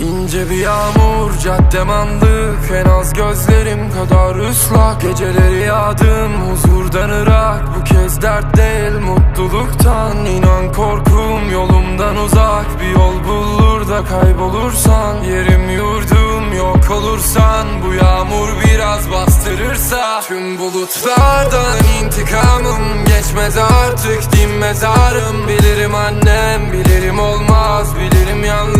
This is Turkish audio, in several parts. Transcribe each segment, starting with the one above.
İnce bir yağmur caddem andık En az gözlerim kadar ıslak. Geceleri yağdım huzurdan ırak. Bu kez dert değil mutluluktan. İnan korkum yolumdan uzak. Bir yol bulur da kaybolursan. Yerim yurdum yok olursan. Bu yağmur biraz bastırırsa. Tüm bulutlardan intikamım Geçmez artık. Din mezarım. Bilirim annem bilirim olmaz. Bilirim yanlış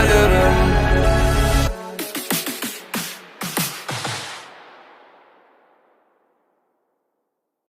out of the